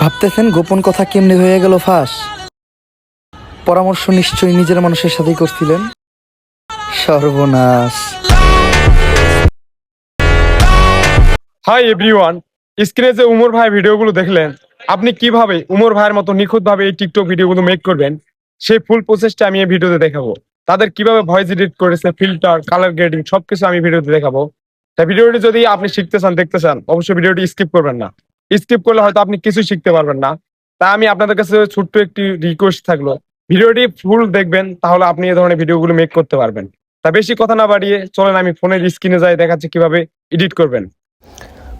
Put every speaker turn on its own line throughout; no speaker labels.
ভাবতেছেন গোপন কথা কেমনে হয়ে গেল ফাঁস? পরামর্শ নিশ্চয়ই নিজের মানুষের সাথেই করছিলেন? সর্বনাশ।
হাই এভরিওয়ান স্ক্রিনে যে উমর ভাই ভিডিওগুলো দেখলেন। আপনি কীভাবে উমর ভাইয়ের মতো নিখুঁত ভাবে এই টিকটক ভিডিওগুলো মেক করবেন? সেই ফুল প্রসেসটা আমি এই ভিডিওতে দেখাবো। তাদের কীভাবে ভয়েস এডিট করেছে ফিল্টার কালার গ্রেডিং সবকিছু আমি ভিডিওতে দেখাবো। তা ভিডিওটি যদি আপনি শিখতে চান, দেখতে চান, অবশ্যই ভিডিওটি স্কিপ করবেন না। স্কিপ করলে হয়তো আপনি কিছু শিখতে পারবেন না। তাই আমি আপনাদের কাছে ছোট্ট একটি রিকোয়েস্ট থাকল। ভিডিওটি ফুল দেখবেন, তাহলে আপনি এই ধরনের ভিডিওগুলো মেক করতে পারবেন। তা বেশি কথা না বাড়িয়ে চলেন, আমি ফোনের স্ক্রিনে যাই, দেখাচ্ছি কীভাবে এডিট করবেন।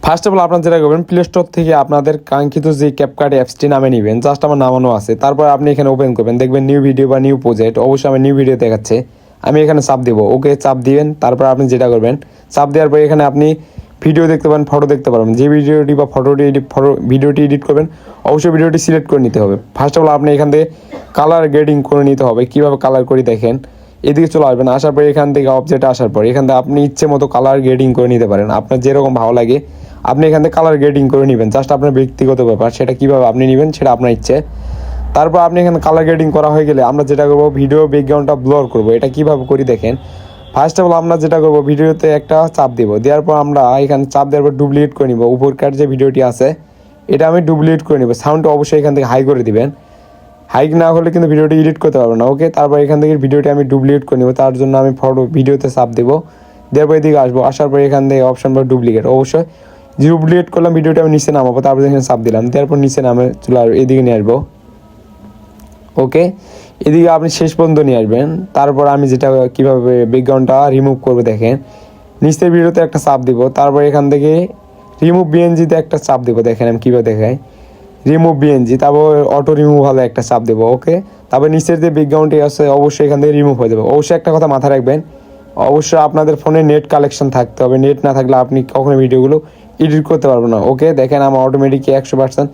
ফার্স্ট অফ অল আপনার যেটা করবেন প্লে স্টোর থেকে আপনাদের কাঙ্ক্ষিত যে ক্যাপকার্ড অ্যাপসটি নামে নেবেন জাস্ট আমার নামানো আছে। তারপর আপনি এখানে ওপেন করবেন, দেখবেন নিউ ভিডিও বা নিউ প্রজেক্ট অবশ্যই আমি নিউ ভিডিও দেখাচ্ছে। আমি এখানে চাপ দেবো ওকে চাপ দিবেন, তারপর আপনি যেটা করবেন, চাপ দেওয়ার পর এখানে আপনি ভিডিও দেখতে পারেন ফটো দেখতে পারবেন যে ভিডিওটি বা ফটোটি এডিট ফটো ভিডিওটি এডিট করবেন, অবশ্যই ভিডিওটি সিলেক্ট করে নিতে হবে। ফার্স্ট অফ অল আপনি এখান থেকে কালার গ্রেডিং করে নিতে হবে, কীভাবে কালার করি দেখেন। এদিকে চলে আসবেন, আসার পর এখান থেকে অবজেক্ট আসার পর, এখান থেকে আপনি ইচ্ছে মতো কালার গ্রেডিং করে নিতে পারেন। আপনার যেরকম ভালো লাগে, আপনি এখান থেকে কালার গ্রেডিং করে নেবেন। জাস্ট আপনার ব্যক্তিগত ব্যাপার, সেটা কীভাবে আপনি নেবেন, সেটা আপনার ইচ্ছে। তারপর আপনি এখানে কালার গ্রেডিং করা হয়ে গেলে আমরা যেটা করব ভিডিও ব্যাকগ্রাউন্ডটা ব্লর করব। এটা কীভাবে করি দেখেন ফার্স্ট অফ অল আমরা যেটা করব, ভিডিওতে একটা চাপ দিব। দেওয়ার পর আমরা এখানে চাপ দেওয়ার পর ডুপ্লিকেট করে নিব। উপরকার যে ভিডিওটি আছে, এটা আমি ডুপ্লিকেট করে নিব। সাউন্ডটা অবশ্যই এখান থেকে হাই করে দিবেন। হাইক না হলে কিন্তু ভিডিওটি এডিট করতে পারব না। ওকে তারপর এখান থেকে ভিডিওটি আমি ডুপ্লিকেট করে নেব। তার জন্য আমি ফটো ভিডিওতে চাপ দেবো। দেওয়ার পর এদিকে আসব। আসার পর এখান থেকে অপশন পর ডুপ্লিকেট অবশ্যই ডুপ্লিকেট করলাম, ভিডিওটি আমি নিচে নামাবো। তারপর এখানে চাপ দিলাম। দেওয়ার পর নিচে নামে চলে আসব এদিকে নিয়ে আসব। ওকে এদিকে আপনি শেষ পর্যন্ত নিয়ে আসবেন। তারপর আমি যেটা কীভাবে ব্যাকগ্রাউন্ডটা রিমুভ করব দেখেন। নিচের ভিডিওতে একটা চাপ দিব, তারপর এখান থেকে রিমুভ বিএনজিতে একটা চাপ দিব, দেখেন আমি কীভাবে দেখাই। রিমুভ বিএনজি তারপর অটো রিমুভ হলে একটা চাপ দেবো ওকে তারপর নিচের যে ব্যাকগ্রাউন্ডটি আছে, অবশ্যই এখান থেকে রিমুভ হয়ে যাবে। অবশ্যই একটা কথা মাথায় রাখবেন, অবশ্যই আপনাদের ফোনে নেট কালেকশন থাকতে হবে। নেট না থাকলে আপনি কখনো ভিডিওগুলো এডিট করতে পারবেন না ওকে দেখেন আমার অটোমেটিক একশো পার্সেন্ট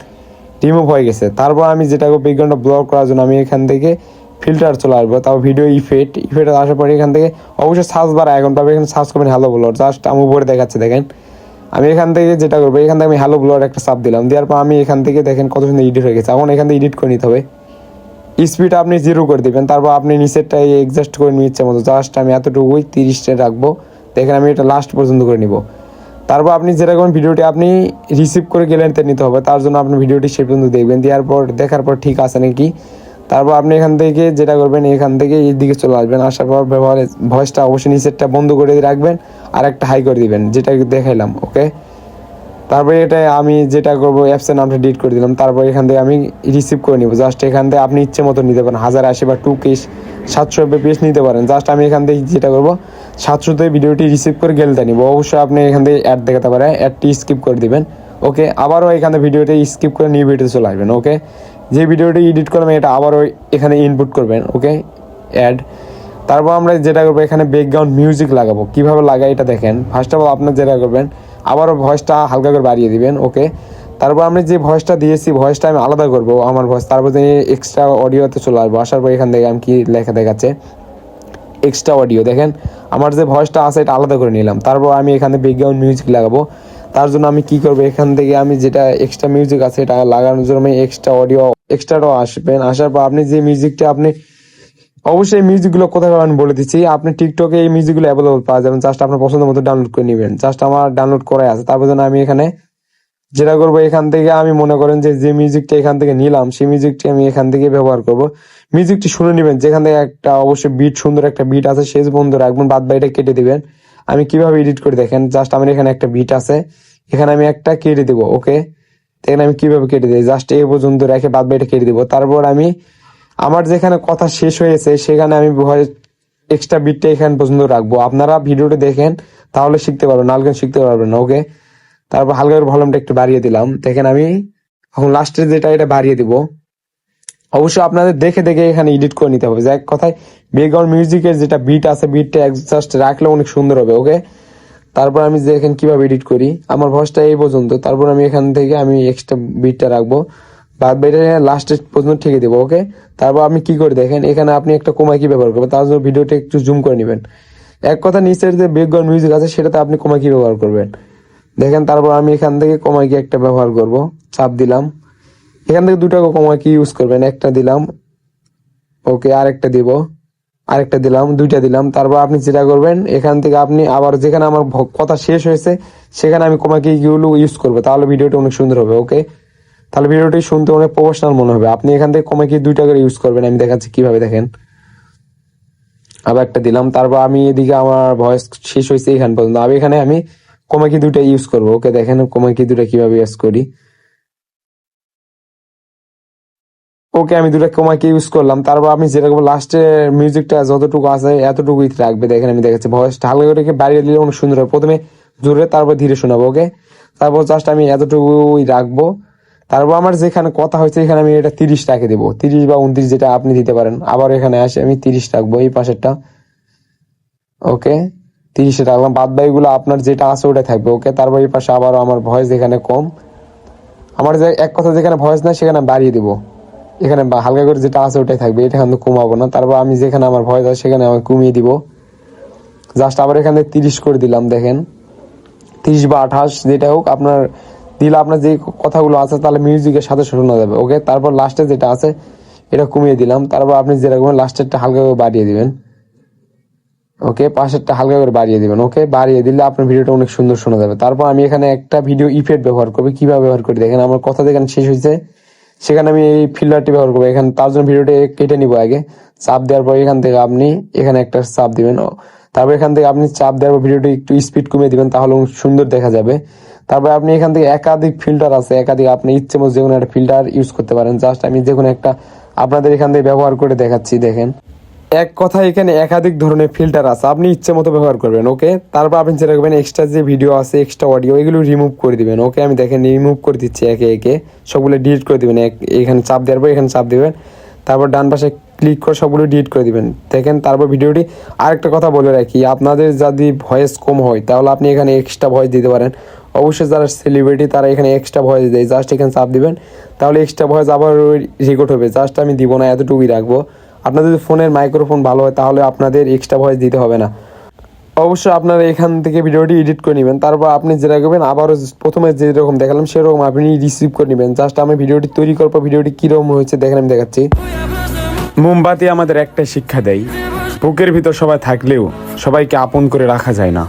রিমুভ হয়ে গেছে। তারপর আমি যেটা ব্যাকগ্রাউন্ডটা ব্লক করার জন্য আমি এখান থেকে ফিল্টার চলে আসব। তারপর ভিডিও ইফেক্ট ইফেক্ট আসার পরে এখান থেকে অবশ্যই সার্চ বার এখন পাবে। এখানে সার্চ করবেন হ্যালো ব্লর জাস্ট আমি উপরে দেখাচ্ছে, দেখেন। আমি এখান থেকে যেটা করব, এখান থেকে আমি হ্যালো ব্লর একটা সাপ দিলাম। দেওয়ার পর আমি এখান থেকে দেখেন কত সুন্দর এডিট হয়ে গেছে। এখন এখান থেকে এডিট করে নিতে হবে। স্পিড আপনি জিরো করে দিবেন। তারপর আপনি নিচেরটা এক্সাস্ট করে নিয়ে ইচ্ছে মতো। জাস্ট আমি এতটুকুই তিরিশটা রাখব। দেখেন আমি এটা লাস্ট পর্যন্ত করে নিব। তারপর আপনি যেরকম ভিডিওটি আপনি রিসিভ করে গেলেন তে নিতে হবে, তার জন্য আপনি ভিডিওটি সে পর্যন্ত দেখবেন, দেওয়ার পর, দেখার পর ঠিক আছে নাকি? তারপর আপনি এখান থেকে যেটা করবেন, এখান থেকে এই দিকে চলে আসবেন, আসার পর ব্যবহারে ভয়েসটা অবশ্যই নিচেরটা বন্ধ করে রাখবেন আর একটা হাই করে দিবেন, যেটা দেখাইলাম ওকে তারপরে এটা আমি যেটা করব অ্যাপসের নামটা ডিলিট করে দিলাম। তারপর এখান থেকে আমি রিসিভ করে নিব। জাস্ট এখান থেকে আপনি ইচ্ছে মতো নিতে পারেন। হাজার আশি বা টু কেস সাতশো পিস নিতে পারেন। জাস্ট আমি এখান থেকে যেটা করব, সাতশোতে ভিডিওটি রিসিভ করে গেলতে নিব। অবশ্যই আপনি এখান থেকে অ্যাড দেখাতে পারেন। অ্যাডটি স্কিপ করে দিবেন। ওকে আবারও এখানে ভিডিওটি স্কিপ করে নিউ ভিডিওতে চলে আসবেন। ওকে যে ভিডিওটি এডিট করলাম, এটা আবারও এখানে ইনপুট করবেন। ওকে অ্যাড তারপর আমরা যেটা করব, এখানে ব্যাকগ্রাউন্ড মিউজিক লাগাবো। কীভাবে লাগাই এটা দেখেন। ফার্স্ট অফ অল আপনার যেটা করবেন আবারও ভয়েসটা হালকা করে বাড়িয়ে দিবেন ওকে তারপর আমি যে ভয়েসটা দিয়েছি ভয়েসটা আমি আলাদা করব, আমার ভয়েস তারপর এক্সট্রা অডিওতে চলে আসব, আসার পর এখান থেকে আমি কি লেখা দেখাচ্ছে? এক্সট্রা অডিও দেখেন? আমার যে ভয়েসটা আছে, এটা আলাদা করে নিলাম। তারপর আমি এখানে ব্যাকগ্রাউন্ড মিউজিক লাগাবো। তার জন্য আমি কি করব? এখান থেকে আমি যেটা এক্সট্রা মিউজিক আছে, এটা লাগানোর জন্য আমি এক্সট্রা অডিও এক্সট্রাটাও আসবেন। আসার পর আপনি যে মিউজিকটা আপনি অবশ্যই মিউজিকগুলো কোথায় পাবেন বলে দিচ্ছি। আপনি টিকটকে এই মিউজিকগুলো অ্যাভেলেবল পাওয়া যাবেন। জাস্ট আপনার পছন্দ মতো ডাউনলোড করে নেবেন। জাস্ট আমার ডাউনলোড করাই আছে। তারপর জন্য আমি এখানে যেটা করব, এখান থেকে আমি মনে করেন যে যে মিউজিকটা এখান থেকে নিলাম, সেই মিউজিকটি আমি এখান থেকে ব্যবহার করব। মিউজিকটি শুনে নেবেন। যেখান থেকে একটা অবশ্যই বিট সুন্দর একটা বিট আছে শেষ বন্ধু রাখবেন বাদ বাইটা কেটে দিবেন। আমি কীভাবে এডিট করে দেখেন। জাস্ট আমার এখানে একটা বিট আছে। এখানে আমি একটা কেটে দিব ওকে এখানে আমি কীভাবে কেটে দিই? জাস্ট এই পর্যন্ত রেখে বাদ বাইটা কেটে দিব। তারপর আমি আমার যেখানে কথা শেষ হয়েছে, সেখানে আমি এক্সট্রা বিটটা এখানে পর্যন্ত রাখব। আপনারা ভিডিওটা দেখেন, তাহলে শিখতে পারবেন নাহলে কিন্তু শিখতে পারবেন ওকে তারপর হালকা ভলিউমটা একটু বাড়িয়ে দিলাম। দেখেন আমি এখন লাস্টে যেটা, এটা বাড়িয়ে দিব। অবশ্যই আপনাদের দেখে দেখে এখানে এডিট করে নিতে হবে। যে এক কথায় ব্যাকগ্রাউন্ড মিউজিকের যেটা বিট আছে বিটটা জাস্ট রাখলে অনেক সুন্দর হবে ওকে তারপর আমি দেখেন কীভাবে এডিট করি, আমার ভয়েসটা এই পর্যন্ত। তারপর আমি এখান থেকে আমি এক্সট্রা বিটটা রাখব। বেড়ে লাস্ট পর্যন্ত ঠেকে দেবো ওকে তারপর আপনি কি করে দেখেন, এখানে আপনি একটা কোমাই কি ব্যবহার করবেন? তার জন্য ভিডিওটা একটু জুম করে নেবেন। এক কথা নিচের যে ব্যাকগ্রাউন্ড মিউজিক আছে, সেটাতে আপনি কোমাই কি ব্যবহার করবেন? দেখেন, তারপর আমি এখান থেকে কোমাই কি একটা ব্যবহার করব, চাপ দিলাম। এখান থেকে দুটো কমা কি ইউজ করবেন? একটা দিলাম ওকে আরেকটা দিব, আরেকটা দিলাম, দুইটা দিলাম। তারপর আপনি যেটা করবেন, এখান থেকে আপনি আবার যেখানে আমার কথা শেষ হয়েছে, সেখানে আমি কমা কি ইউজ করব, তাহলে ভিডিওটা অনেক সুন্দর হবে ওকে তাহলে ভিডিওটি শুনতে অনেক প্রফেশনাল মনে হবে। আপনি এখান থেকে কমা কি দুইটা করে ইউজ করবেন? আমি দেখাচ্ছি কীভাবে দেখেন। আবার একটা দিলাম। তারপর আমি এদিকে আমার ভয়েস শেষ হয়েছে এখান পর্যন্ত। আমি এখানে আমি কমা কি দুইটা ইউজ করব। ওকে, দেখেন কমা কি দুইটা কীভাবে ইউজ করি। ওকে, আমি দুটো কমাকে ইউজ করলাম। তারপর আমি যেরকম লাস্টে মিউজিকটা যতটুকু আছে, এতটুকুই রাখবে। দেখেন, আমি দেখাচ্ছি ভয়েসটা হালকা করে বাড়িয়ে দিলে অনেক সুন্দর হবে প্রথমে জোরে, তারপর ধীরে শোনাবো, ওকে? তারপর জাস্ট আমি এতটুকুই রাখব। তারপর আমার যেখানে কথা হয়েছে, এখানে আমি এটা তিরিশ রাখে দেবো। তিরিশ বা উনত্রিশ যেটা আপনি দিতে পারেন। আবার এখানে আসে, আমি তিরিশ রাখব এই পাশেরটা। ওকে? তিরিশে রাখলাম। বাদ বাকিগুলো আপনার যেটা আছে ওটা থাকবে, ওকে? তারপর এই পাশে আবার আমার ভয়েস এখানে কম। আমার যে এক কথা যেখানে ভয়েস নাই, সেখানে বাড়িয়ে দিব। এখানে হালকা করে যেটা আছে ওটাই থাকবে, এটা কিন্তু কমাবো না। তারপর আমি যেখানে আমার ভয়েস আছে, সেখানে আমি কমিয়ে দিব। জাস্ট আবার এখানে তিরিশ করে দিলাম, দেখেন। তিরিশ বা আঠাশ, যেটা হোক, আপনার দিলে আপনার যে কথাগুলো আছে, তাহলে মিউজিকের সাথে শোনা যাবে ওকে তারপর লাস্টে যেটা আছে, এটা কমিয়ে দিলাম। তারপর আপনি যেরকম লাস্টেরটা হালকা করে বাড়িয়ে দিবেন ওকে পাশেরটা হালকা করে বাড়িয়ে দিবেন ওকে বাড়িয়ে দিলে আপনার ভিডিওটা অনেক সুন্দর শোনা যাবে। তারপর আমি এখানে একটা ভিডিও ইফেক্ট ব্যবহার করব। কীভাবে ব্যবহার করি? দেখেন আমার কথা যেখানে শেষ হয়েছে, সেখানে আমি এই ফিল্টারটি ব্যবহার করব। এখানে তার জন্য ভিডিওটা কেটে নিব আগে। চাপ দেওয়ার পর এখান থেকে আপনি এখানে একটা চাপ দিবেন। তারপর এখান থেকে আপনি চাপ দেওয়ার পর ভিডিওটি একটু স্পিড কমিয়ে দিবেন, তাহলে সুন্দর দেখা যাবে। তারপর আপনি এখান থেকে একাধিক ফিল্টার আছে, একাধিক আপনি ইচ্ছে মতো যে কোনো একটা ফিল্টার ইউজ করতে পারেন। জাস্ট আমি যে কোনো একটা আপনাদের এখান থেকে ব্যবহার করে দেখাচ্ছি, দেখেন। এক কথা এখানে একাধিক ধরনের ফিল্টার আছে, আপনি ইচ্ছে মতো ব্যবহার করবেন ওকে তারপর আপনি যেটা করবেন এক্সট্রা যে ভিডিও আছে এক্সট্রা অডিও এগুলো রিমুভ করে দিবেন ওকে আমি দেখেন রিমুভ করে দিচ্ছি একে একে, সবগুলো ডিলিট করে দিবেন এখানে চাপ দেওয়ার পর এখানে চাপ দিবেন। তারপর ডান পাশে ক্লিক করে সবগুলো ডিলিট করে দিবেন। দেখেন, তারপর ভিডিওটি আরেকটা কথা বলে রাখি, আপনাদের যদি ভয়েস কম হয়, তাহলে আপনি এখানে এক্সট্রা ভয়েস দিতে পারেন। অবশ্যই যারা সেলিব্রিটি তারা এখানে এক্সট্রা ভয়েস দেয়। জাস্ট এখানে চাপ দিবেন। তাহলে এক্সট্রা ভয়েস আবার রেকর্ড হবে। জাস্ট আমি দিব না, এতটুকুই রাখব। আপনাদের যদি ফোনের মাইক্রোফোন ভালো হয়, তাহলে আপনাদের এক্সট্রা ভয়েস দিতে হবে না। অবশ্যই আপনারা এখান থেকে ভিডিওটি এডিট করে নেবেন। তারপর আপনি যেটা করবেন আবারও প্রথমে যেরকম দেখালাম, সেরকম আপনি রিসিভ করে নেবেন। জাস্ট আমি ভিডিওটি তৈরি করার পর ভিডিওটি কীরকম হয়েছে, দেখেন আমি দেখাচ্ছি।
মোমবাতি আমাদের একটাই শিক্ষা দেয়। বুকের ভিতর সবাই থাকলেও সবাইকে আপন করে রাখা যায় না।